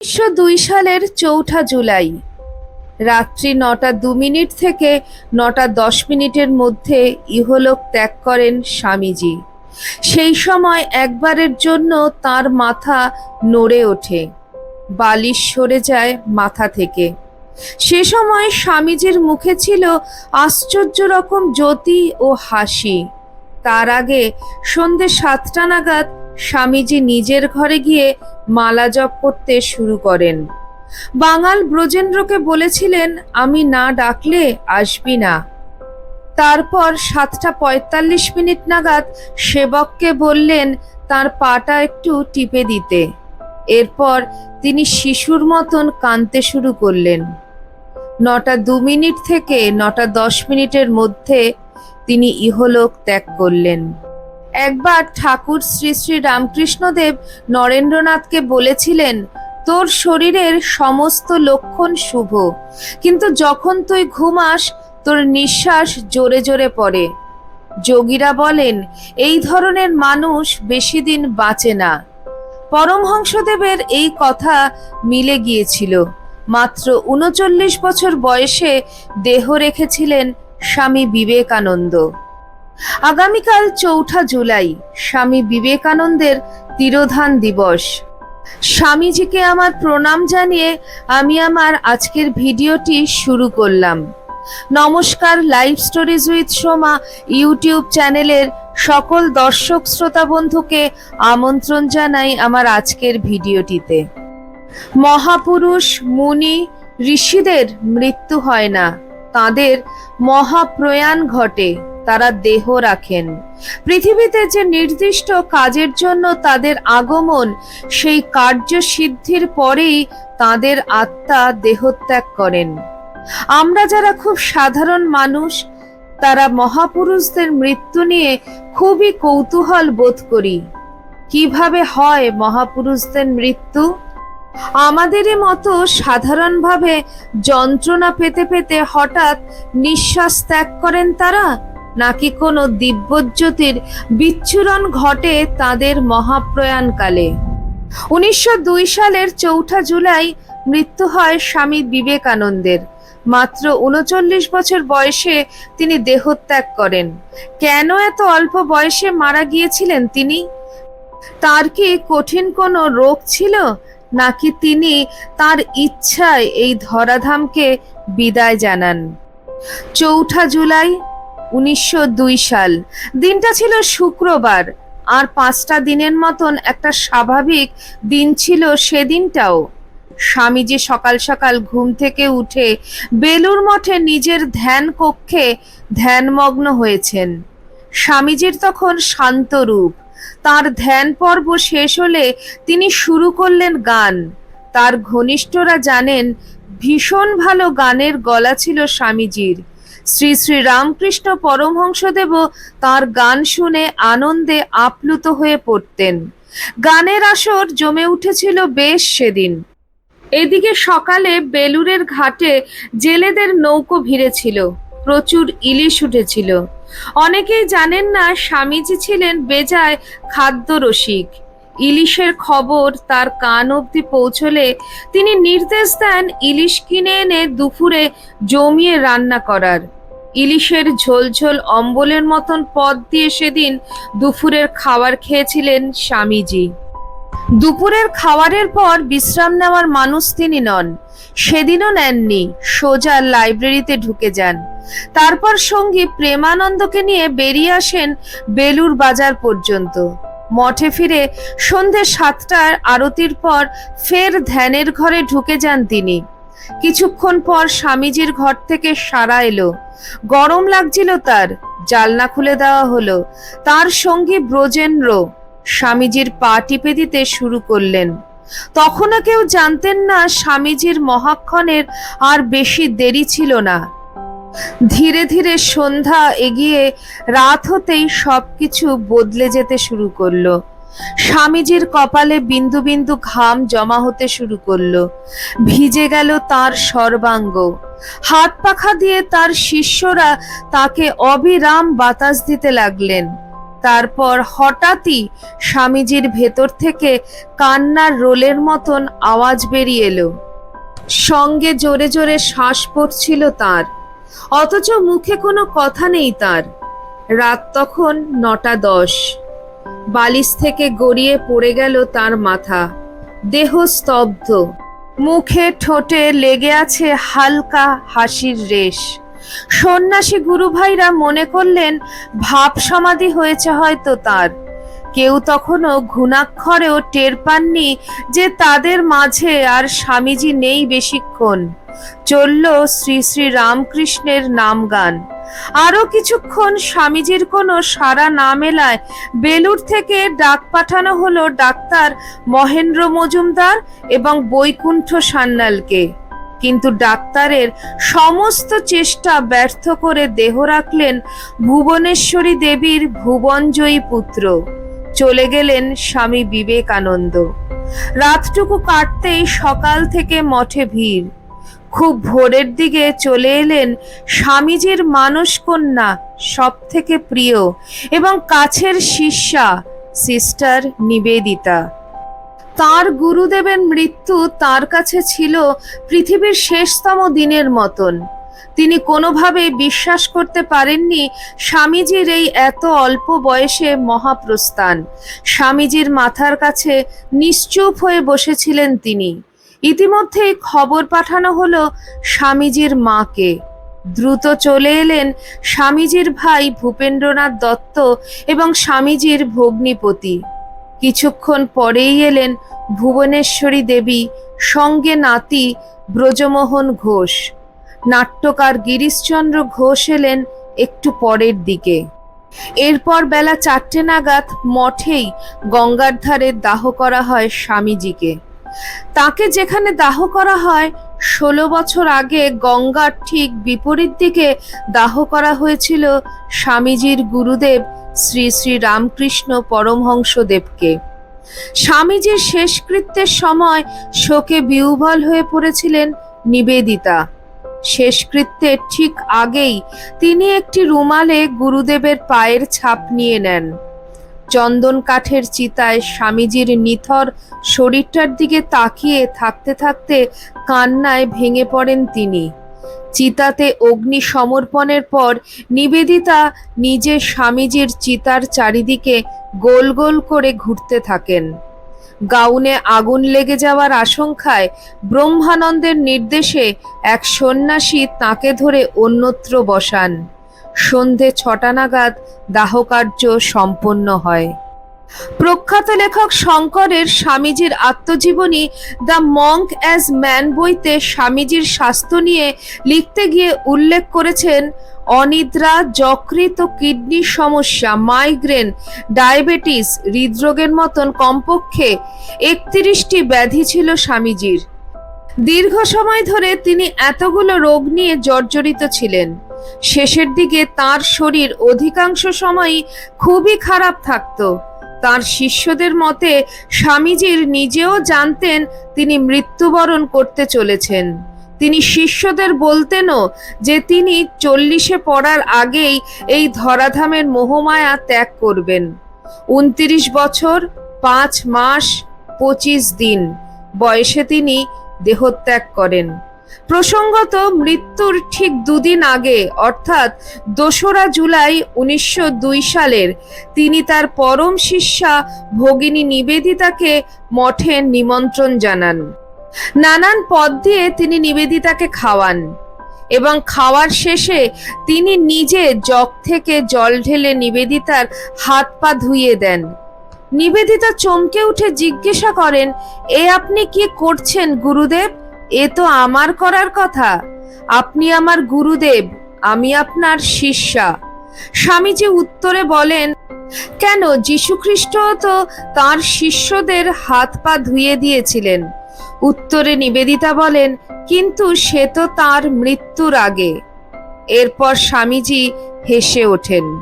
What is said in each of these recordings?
উনিশশো দুই সালের চৌঠা জুলাই। রাত্রি নটা দু মিনিট থেকে নটা দশ মিনিটের মধ্যে ইহলোক ত্যাগ করেন স্বামীজি। সেই সময় একবারের জন্য তার মাথা নড়ে ওঠে। বালিশ সরে যায় মাথা থেকে। সে সময় স্বামীজির মুখে ছিল আশ্চর্য রকম জ্যোতি ও হাসি। তার আগে সন্ধে সাতটা নাগাদ স্বামীজি নিজের ঘরে গিয়ে মালা জপ করতে শুরু করেন। বাঙাল ব্রজেন্দ্রকে বলেছিলেন, আমি না ডাকলে আসবি না। তারপর সাতটা পঁয়তাল্লিশ মিনিট নাগাদ সেবককে বললেন, তার পাটা একটু টিপে দিতে। এরপর তিনি শিশুর মতন কাঁদতে শুরু করলেন। নটা দু মিনিট থেকে নটা দশ মিনিটের মধ্যে তিনি ইহলোক ত্যাগ করলেন। একবার ঠাকুর শ্রী শ্রী রামকৃষ্ণদেব নরেন্দ্রনাথকে বলেছিলেন, তোর শরীরের সমস্ত লক্ষণ শুভ, কিন্তু যখন তুই ঘুমাস, তোর নিঃশ্বাস জোরে জোরে পড়ে। যোগীরা বলেন, এই ধরনের মানুষ বেশি দিন বাঁচে না। পরমহংসদেবের এই কথা মিলে গিয়েছিল। মাত্র উনচল্লিশ বছর বয়সে দেহ রেখেছিলেন স্বামী বিবেকানন্দ। আগামীকাল চৌঠা জুলাই, স্বামী বিবেকানন্দের তিরোধান দিবস। স্বামীজিকে আমার প্রণাম জানিয়ে আমি আমার আজকের ভিডিওটি শুরু করলাম। নমস্কার live stories with Soma YouTube চ্যানেলের সকল দর্শক শ্রোতা বন্ধুকে আমন্ত্রণ জানাই আমার আজকের ভিডিওটিতে। মহাপুরুষ, মুনি, ঋষিদের মৃত্যু হয় না, তাদের মহাপ্রয়াণ ঘটে। তারা দেহ রাখেন। পৃথিবীতে যে নির্দিষ্ট কাজের জন্য তাদের আগমন, সেই কার্য সিদ্ধির পরেই তাদের আত্মা দেহত্যাগ করেন। আমরা যারা খুব সাধারণ মানুষ, তারা মহাপুরুষদের মৃত্যু নিয়ে খুবই কৌতূহল বোধ করি। কীভাবে হয় মহাপুরুষদের মৃত্যু? আমাদেরই মতো সাধারণভাবে যন্ত্রণা পেতে পেতে হঠাৎ নিঃশ্বাস ত্যাগ করেন তারা? নাকি কোনো দিব্যজ্যোতির বিচ্ছুরণ ঘটে তাদের মহাপ্রয়াণকালে? উনিশশো দুই সালের চৌঠা জুলাই মৃত্যু হয় স্বামী বিবেকানন্দের। মাত্র উনচল্লিশ বছর বয়সে তিনি দেহত্যাগ করেন। কেন এত অল্প বয়সে মারা গিয়েছিলেন তিনি? তার কি কঠিন কোনো রোগ ছিল? নাকি তিনি তার ইচ্ছায় এই ধরাধামকে বিদায় জানান? চৌঠা জুলাই উনিশশো দুই সাল। দিনটা ছিল শুক্রবার, আর পাঁচটা দিনের মতন একটা স্বাভাবিক দিন ছিল সেদিনটাও। স্বামীজি সকাল সকাল ঘুম থেকে উঠে বেলুর মঠে নিজের ধ্যান কক্ষে ধ্যানমগ্ন হয়েছেন। স্বামীজির তখন শান্ত রূপ। তার ধ্যান পর্ব শেষ হলে তিনি শুরু করলেন গান। তার ঘনিষ্ঠরা জানেন, ভীষণ ভালো গানের গলা ছিল স্বামীজির। শ্রী শ্রী রামকৃষ্ণ পরমহংসদেবও তার গান শুনে আনন্দে আপ্লুত হয়ে পড়তেন। গানের আসর জমে উঠেছিল বেশ সেদিন। এদিকে সকালে বেলুরের ঘাটে জেলেদের নৌকো ভিড়েছিল, প্রচুর ইলিশ উঠেছিল। অনেকেই জানেন না, স্বামীজি ছিলেন বেজায় খাদ্য রসিক ইলিশের খবর তার কান অবধি পৌঁছলে তিনি নির্দেশ দেন ইলিশ কিনে এনে দুপুরে জমিয়ে রান্না করার। ইলিশের ঝোলঝোল অম্বলের মতন পদ দিয়ে সেদিন দুপুরের খাবার খেয়েছিলেন স্বামীজি। দুপুরের খাবারের পর বিশ্রাম নেওয়ার মানুষ তিনি নন। সেদিনও নেননি, সোজা লাইব্রেরিতে ঢুকে যান। তারপর সঙ্গী প্রেমানন্দকে নিয়ে বেরিয়ে আসেন বেলুর বাজার পর্যন্ত। মঠে ফিরে সন্ধে সাতটার আরতির পর ফের ধ্যানের ঘরে ঢুকে যান তিনি। কিছুক্ষণ পর স্বামীজির ঘর থেকে সারা এলো। গরম লাগছিল তার, জালনা খুলে দেওয়া হলো। তার সঙ্গী ব্রজেন্দ্র স্বামীজির পা টিপে দিতে শুরু করলেন। তখনও কেউ জানতেন না স্বামীজির মহাক্ষণের আর বেশি দেরি ছিল না। ধীরে ধীরে সন্ধ্যা এগিয়ে রাত হতেই সবকিছু বদলে যেতে শুরু করল। স্বামীজির কপালে বিন্দু বিন্দু ঘাম জমা হতে শুরু করল। ভিজে গেল তার সর্বাঙ্গ। হাত পাখা দিয়ে তার শিষ্যরা তাকে অবিরাম বাতাস দিতে লাগলেন। তারপর হঠাৎই স্বামীজির ভেতর থেকে কান্নার রোলের মতন আওয়াজ বেরিয়ে এলো। সঙ্গে জোরে জোরে শ্বাস পড়ছিল তার। অথচ মুখে কোনো কথা নেই তার। রাত তখন নটা দশ। বালিশ থেকে গড়িয়ে পড়ে গেল তার মাথা। দেহ স্তব্ধ। মুখে ঠোঁটে লেগে আছে হালকা হাসির রেশ। সন্ন্যাসী গুরুভাইরা মনে করলেন, ভাব সমাধি হয়েছে হয়তো তার। কেউ তখনও ঘুণাক্ষরেও টের পাননি যে তাদের মাঝে আর স্বামীজি নেই বেশিক্ষণ। চলল শ্রী শ্রী রামকৃষ্ণের নাম গান আরও কিছুক্ষণ স্বামীজির কোনো সারা না মেলায় বেলুর থেকে ডাক পাঠানো হলো ডাক্তার মহেন্দ্র মজুমদার এবং বৈকুণ্ঠ সান্যালকে। কিন্তু ডাক্তারের সমস্ত চেষ্টা ব্যর্থ করে দেহ রাখলেন ভুবনেশ্বরী দেবীর ভুবনজয়ী পুত্র। চলে গেলেন স্বামী বিবেকানন্দ। রাতটুকু কাটতেই সকাল থেকে মঠে ভিড়। খুব ভোরের দিকে চলে এলেন স্বামীজির মানস কন্যা সব থেকে প্রিয় এবং কাছের শিষ্যা, সিস্টার নিবেদিতা। তার গুরুদেবের মৃত্যু তার কাছে ছিল পৃথিবীর শেষতম দিনের মতন। তিনি কোনোভাবে বিশ্বাস করতে পারেননি স্বামীজির এই এত অল্প বয়সে মহাপ্রস্থান। স্বামীজির মাথার কাছে নিশ্চুপ হয়ে বসেছিলেন তিনি। ইতিমধ্যেই খবর পাঠানো হলো স্বামীজির মাকে। দ্রুত চলে এলেন স্বামীজির ভাই ভূপেন্দ্রনাথ দত্ত এবং স্বামীজির ভগ্নিপতি। কিছুক্ষণ পরেই এলেন ভুবনেশ্বরী দেবী, সঙ্গে নাতি ব্রজমোহন ঘোষ। নাট্যকার গিরিশচন্দ্র ঘোষ এলেন একটু পরের দিকে। এরপর বেলা চারটে নাগাদ মঠেই গঙ্গার ধারে দাহ করা হয় স্বামীজিকে। তাকে যেখানে দাহ করা হয়, ষোলো বছর আগে গঙ্গার ঠিক বিপরীত দিকে দাহ করা হয়েছিল স্বামীজির গুরুদেব শ্রী শ্রী রামকৃষ্ণ পরমহংসদেবকে। স্বামীজির শেষকৃত্যের সময় শোকে বিউবল হয়ে পড়েছিলেন নিবেদিতা। শেষকৃত্যের ঠিক আগেই তিনি একটি রুমালে গুরুদেবের পায়ের ছাপ নিয়ে নেন। চন্দন কাঠের চিতায় স্বামীজির নিথর শরীরটার দিকে তাকিয়ে থাকতে থাকতে কান্নায় ভেঙে পড়েন তিনি। চিতাতে অগ্নি সমর্পণের পর নিবেদিতা নিজে স্বামীজির চিতার চারিদিকে গোল গোল করে ঘুরতে থাকেন। গাউনে আগুন লেগে যাওয়ার আশঙ্কায় ব্রহ্মানন্দের নির্দেশে এক সন্ন্যাসী তাকে ধরে অন্যত্র বসান। সন্ধে ছটা নাগাদ দাহকার্য সম্পন্ন হয়। প্রখ্যাত লেখক শঙ্করের স্বামীজির আত্মজীবনী দ্য মঙ্ক অ্যাজ ম্যান বইতে স্বামীজির স্বাস্থ্য নিয়ে লিখতে গিয়ে উল্লেখ করেছেন, অনিদ্রা যকৃত কিডনির সমস্যা, মাইগ্রেন, ডায়াবেটিস, হৃদরোগের মতন কমপক্ষে একত্রিশটি ব্যাধি ছিল স্বামীজির। দীর্ঘ সময় ধরে তিনি এতগুলো রোগ নিয়ে জর্জরিত ছিলেন। শেষের দিকে তার শরীর অধিকাংশ সময়ই খুবই খারাপ থাকতো। তার শিষ্যদের মতে স্বামীজির নিজেও জানতেন তিনি মৃত্যুবরণ করতে চলেছেন। তিনি শিষ্যদের বলতেনও যে তিনি চল্লিশে পড়ার আগেই এই ধরাধামের মোহমায়া ত্যাগ করবেন। উনত্রিশ বছর, পাঁচ মাস, পঁচিশ দিন। বয়সে তিনি দেহত্যাগ করেন। প্রসঙ্গত মৃত্যুর ঠিক দুদিন আগে, অর্থাৎ দোসরা জুলাই উনিশশো দুই সালের, তিনি তার পরম শিষ্যা ভগিনী নিবেদিতাকে মঠে নিমন্ত্রণ জানান। নানান পদ দিয়ে তিনি নিবেদিতাকে খাওয়ান এবং খাওয়ার শেষে তিনি নিজে জগ থেকে জল ঢেলে নিবেদিতার হাত পা ধুইয়ে দেন। নিবেদিতা চমকে উঠে জিজ্ঞাসা করেন, এ আপনি কি করছেন, গুরুদেব? এ তো আমার করার কথা। আপনি আমার গুরুদেব, আমি আপনার শিষ্যা। স্বামীজি উত্তরে বলেন, কেন যীশুখ্রিস্ট তো তার শিষ্যদের হাত পা ধুয়ে দিয়েছিলেন। উত্তরে নিবেদিতা বলেন, কিন্তু সে তো তার মৃত্যুর আগে। এরপর স্বামীজি হেসে ওঠেন।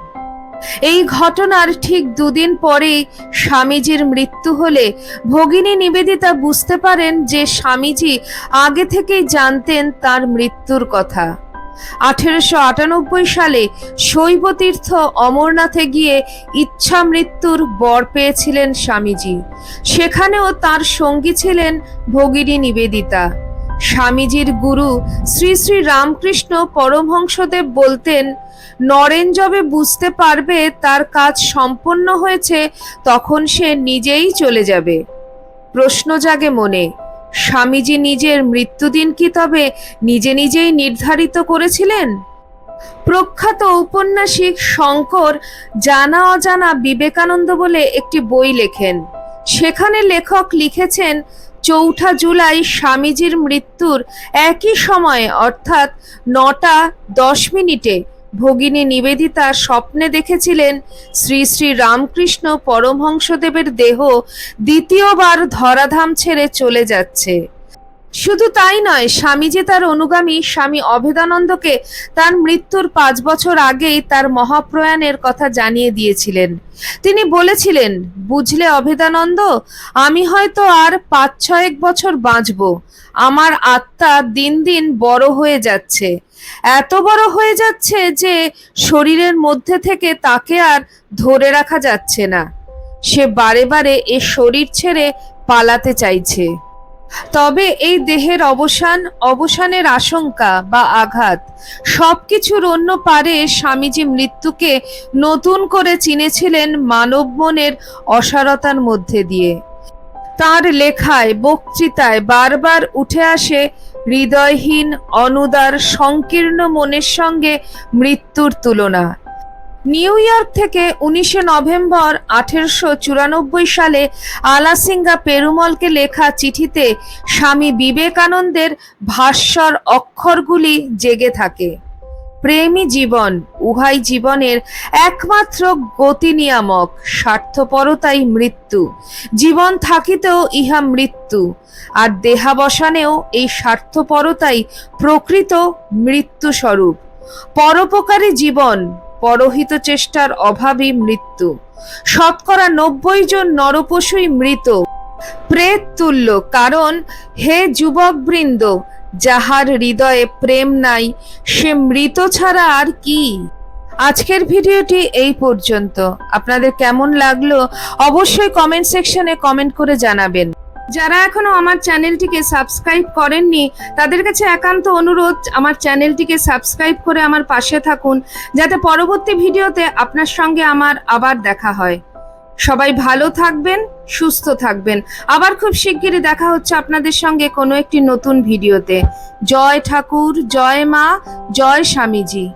এই ঘটনার ঠিক দুদিন পরেই স্বামীজির মৃত্যু হলে ভগিনী নিবেদিতা বুঝতে পারেন যে স্বামীজি আগে থেকেই জানতেন তার মৃত্যুর কথা। আঠেরোশো আটানব্বই সালে শৈবতীর্থ অমরনাথে গিয়ে ইচ্ছা মৃত্যুর বর পেয়েছিলেন স্বামীজি। সেখানেও তার সঙ্গী ছিলেন ভগিনী নিবেদিতা। স্বামীজির গুরু শ্রী শ্রী রামকৃষ্ণ পরমহংসদেব বলতেন, নরেন যবে বুঝতে পারবে তার কাজ সম্পন্ন হয়েছে, তখন সে নিজেই চলে যাবে প্রশ্ন জাগে মনে, স্বামীজি নিজের মৃত্যুদিন কি তবে নিজে নিজেই নির্ধারিত করেছিলেন প্রখ্যাত ঔপন্যাসিক শঙ্কর জানা অজানা বিবেকানন্দ বলে একটি বই লেখেন। সেখানে লেখক লিখেছেন চৌঠা জুলাই স্বামীজির মৃত্যুর একই সময়ে, অর্থাৎ নটা দশ মিনিটে, ভগিনী নিবেদিতা স্বপ্নে দেখেছিলেন শ্রী শ্রী রামকৃষ্ণ পরমহংসদেবের দেহ দ্বিতীয়বার ধরাধাম ছেড়ে চলে যাচ্ছে। শুধু তাই নয় স্বামীজি তার অনুগামী, স্বামী অভেদানন্দকে তার মৃত্যুর পাঁচ বছর আগেই তার মহাপ্রয়াণের কথা জানিয়ে দিয়েছিলেন। তিনি বলেছিলেন, বুঝলে অভেদানন্দ, আমি হয়তো আর পাঁচ ছয়েক বছর বাঁচব। আমার আত্মা দিন দিন বড় হয়ে যাচ্ছে। এত বড় হয়ে যাচ্ছে যে শরীরের মধ্যে থেকে তাকে আর ধরে রাখা যাচ্ছে না। সে বারে বারে এ শরীর ছেড়ে পালাতে চাইছে। তবে এই দেহের অবসান, অবসানের আশঙ্কা বা আঘাত, সবকিছুর অন্য পারে স্বামীজি মৃত্যুকে নতুন করে চিনেছিলেন মানব মনের অসারতার মধ্যে দিয়ে। তার লেখায়, বক্তৃতায় বারবার উঠে আসে হৃদয়হীন, অনুদার, সংকীর্ণ মনের সঙ্গে মৃত্যুর তুলনা। নিউ ইয়র্ক থেকে উনিশে নভেম্বর আঠেরোশো চুরানব্বই সালে আলাসিঙ্গা পেরুমলকে লেখা চিঠিতে স্বামী বিবেকানন্দের ভাস্বর অক্ষরগুলি জেগে থাকে। প্রেমী জীবন, উহাই জীবনের একমাত্র গতি নিয়ামক স্বার্থপরতাই মৃত্যু। জীবন থাকিতেও ইহা মৃত্যু, আর দেহাবসানেও এই স্বার্থপরতাই প্রকৃত মৃত্যু স্বরূপ পরোপকারী জীবন পরহিত চেষ্টার অভাবই মৃত্যু। শতকরা নব্বই জন নরপশুই মৃত। প্রেত তুল্য, কারণ হে যুবকবৃন্দ, যাহার হৃদয়ে প্রেম নাই, সে মৃত ছাড়া আর কি? আজকের ভিডিওটি এই পর্যন্ত। আপনাদের কেমন লাগল অবশ্যই কমেন্ট সেকশনে কমেন্ট করে জানাবেন। যারা এখনও আমার চ্যানেলটিকে সাবস্ক্রাইব করেননি, তাদের কাছে একান্ত অনুরোধ, আমার চ্যানেলটিকে সাবস্ক্রাইব করে আমার পাশে থাকুন, যাতে পরবর্তী ভিডিওতে আপনার সঙ্গে আমার আবার দেখা হয়। সবাই ভালো থাকবেন, সুস্থ থাকবেন। আবার খুব শিগগিরই দেখা হচ্ছে আপনাদের সঙ্গে কোনো একটি নতুন ভিডিওতে। জয় ঠাকুর, জয় মা, জয় স্বামীজি।